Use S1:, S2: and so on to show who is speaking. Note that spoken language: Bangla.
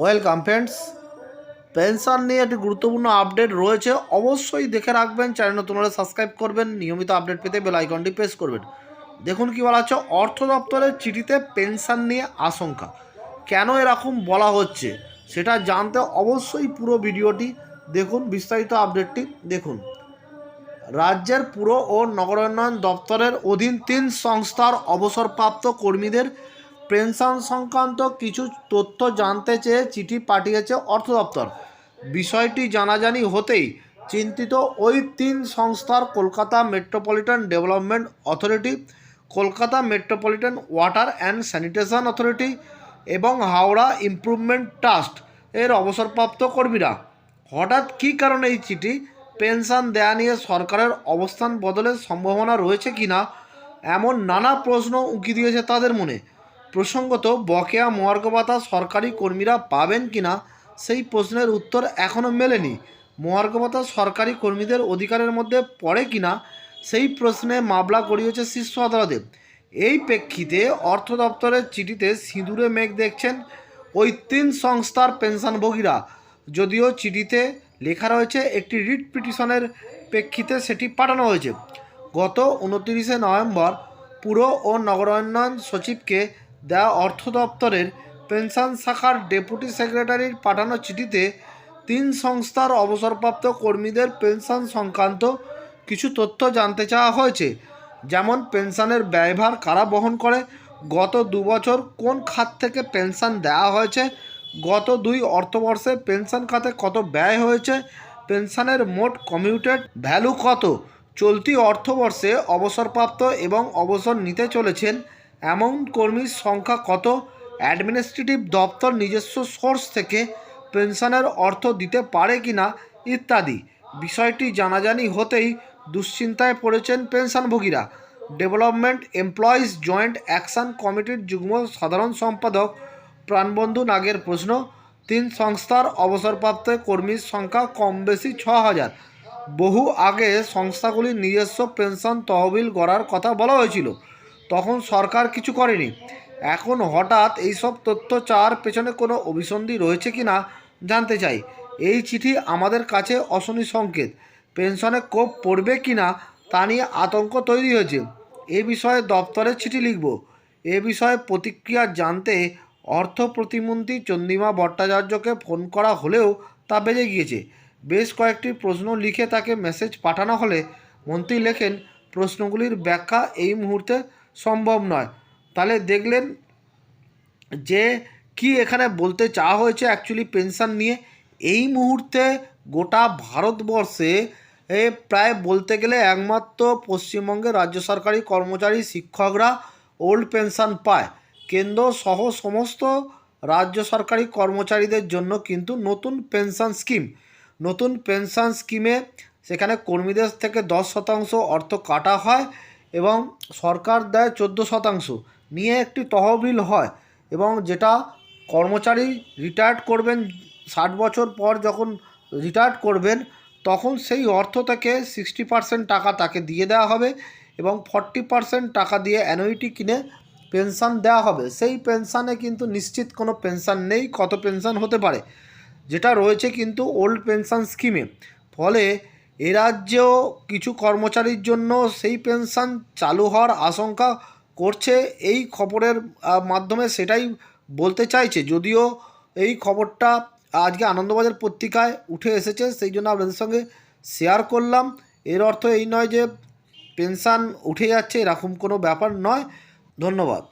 S1: ওয়েলকাম ফ্রেন্ডস, পেনশন নিয়ে একটি গুরুত্বপূর্ণ আপডেট রয়েছে। অবশ্যই দেখে রাখবেন, চ্যানেল নতুন হলে সাবস্ক্রাইব করবেন, নিয়মিত আপডেট পেতে বেল আইকনটি প্রেস করবেন। দেখুন কি বলা হচ্ছে, অর্থ দপ্তরের চিঠিতে পেনশন নিয়ে আশঙ্কা। কেন এরকম বলা হচ্ছে, সেটা জানতে অবশ্যই পুরো ভিডিওটি দেখুন, বিস্তারিত আপডেটটি দেখুন। রাজ্যের পুর ও নগরোন্নয়ন দপ্তরের অধীন তিন সংস্থার অবসরপ্রাপ্ত কর্মীদের পেনশন সংক্রান্ত কিছু তথ্য জানতে চেয়ে চিঠি পাঠিয়েছে অর্থ দপ্তর। বিষয়টি জানাজানি হতেই চিন্তিত ওই তিন সংস্থার Kolkata metropolitan development authority, Kolkata metropolitan water and sanitation authority এবং হাওড়া ইমপ্রুভমেন্ট ট্রাস্ট এর অবসরপ্রাপ্ত কর্মীরা। হঠাৎ কী কারণে এই চিঠি পেনশন দেয়া নিয়ে সরকারের অবস্থান বদলের সম্ভাবনা রয়েছে কি না এমন নানা প্রশ্ন উঁকি দিয়েছে তাদের মনে। প্রসঙ্গত, বকেয়া মহার্ঘ ভাতা সরকারি কর্মীরা পাবেন কি না, সেই প্রশ্নের উত্তর এখনও মেলেনি। মহার্ঘ ভাতা সরকারি কর্মীদের অধিকারের মধ্যে পড়ে কি না, সেই প্রশ্নে মামলা গড়িয়েছে শীর্ষ আদালতে। এই প্রেক্ষিতে অর্থ দপ্তরের চিঠিতে সিঁদুরে মেঘ দেখছেন ওই তিন সংস্থার পেনশনভোগীরা যদিও চিঠিতে লেখা রয়েছে, একটি রিট পিটিশনের প্রেক্ষিতে সেটি পাঠানো হয়েছে। গত উনতিরিশে নভেম্বর পুর ও নগরোন্নয়ন সচিবকে দেওয়া অর্থ দপ্তরের পেনশন শাখার ডেপুটি সেক্রেটারির পাঠানো চিঠিতে তিন সংস্থার অবসরপ্রাপ্ত কর্মীদের পেনশন সংক্রান্ত কিছু তথ্য জানতে চাওয়া হয়েছে। যেমন, পেনশনের ব্যয়ভার কারা বহন করে, গত দু বছর কোন খাত থেকে পেনশন দেওয়া হয়েছে, গত দুই অর্থবর্ষে পেনশন খাতে কত ব্যয় হয়েছে, পেনশনের মোট কমিউটেড ভ্যালু কত, চলতি অর্থবর্ষে অবসরপ্রাপ্ত এবং অবসর নিতে চলেছেন এমন কর্মীর সংখ্যা কত? অ্যাডমিনিস্ট্রেটিভ দপ্তর নিজস্ব সোর্স থেকে পেনশনের অর্থ দিতে পারে কি না, ইত্যাদি। বিষয়টি জানাজানি হতেই দুশ্চিন্তায় পড়েছেন পেনশনভোগীরা। ডেভেলপমেন্ট এমপ্লয়িজ জয়েন্ট অ্যাকশন কমিটির যুগ্ম সাধারণ সম্পাদক প্রাণবন্ধু নাগের প্রশ্ন, তিন সংস্থার অবসরপ্রাপ্ত কর্মীর সংখ্যা কম বেশি ছ হাজার। বহু আগে সংস্থাগুলির নিজস্ব পেনশন তহবিল গড়ার কথা বলা হয়েছিল। তখন সরকার কিছু করেনি। এখন হঠাৎ এইসব তথ্য চাওয়ার পেছনে কোনো অভিসন্ধি রয়েছে কি না জানতে চাই। এই চিঠি আমাদের কাছে অশনি সংকেত। পেনশনে কোপ পড়বে কি না তা নিয়ে আতঙ্ক তৈরি হয়েছে। এ বিষয়ে দপ্তরে চিঠি লিখব। এ বিষয়ে প্রতিক্রিয়া জানতে অর্থ প্রতিমন্ত্রী চন্দিমা ভট্টাচার্যকে ফোন করা হলেও তা বেজে গিয়েছে। বেশ কয়েকটি প্রশ্ন লিখে তাকে মেসেজ পাঠানো হলে মন্ত্রী লেখেন, প্রশ্নগুলির ব্যাখ্যা এই মুহূর্তে সম্ভব নয়। তাহলে দেখলেন যে কি এখানে বলতে চাওয়া হয়েছে অ্যাকচুয়ালি পেনশন নিয়ে। এই মুহূর্তে গোটা ভারতবর্ষে এ প্রায় বলতে গেলে একমাত্র পশ্চিমবঙ্গের রাজ্য সরকারি কর্মচারী, শিক্ষকরা ওল্ড পেনশন পায়। কেন্দ্র সহ সমস্ত রাজ্য সরকারি কর্মচারীদের জন্য কিন্তু নতুন পেনশন স্কিম নতুন পেনশন স্কিমে সেখানে কর্মীদের থেকে দশ শতাংশ অর্থ কাটা হয়। এবং সরকার দেয় চোদ্দ শতাংশ। নিয়ে একটি তহবিল হয় এবং যেটা কর্মচারী রিটায়ার্ড করবেন ষাট বছর পর যখন রিটায়ার্ড করবেন, তখন সেই অর্থ থেকে সিক্সটি পার্সেন্ট টাকা তাকে দিয়ে দেওয়া হবে এবং ফর্টি পার্সেন্ট টাকা দিয়ে অ্যানুইটি কিনে পেনশন দেওয়া হবে। সেই পেনশানে কিন্তু নিশ্চিত কোনো পেনশন নেই, কত পেনশন হতে পারে? যেটা রয়েছে কিন্তু ওল্ড পেনশন স্কিমে ফলে এ রাজ্যেও কিছু কর্মচারীর জন্য সেই পেনশন চালু হওয়ার আশঙ্কা করছে। এই খবরের মাধ্যমে সেটাই বলতে চাইছে। যদিও এই খবরটা আজকে আনন্দবাজার পত্রিকায় উঠে এসেছে, সেই জন্য আপনাদের সঙ্গে শেয়ার করলাম। এর অর্থ এই নয় যে পেনশন উঠে যাচ্ছে, এরকম কোনো ব্যাপার নয়। ধন্যবাদ।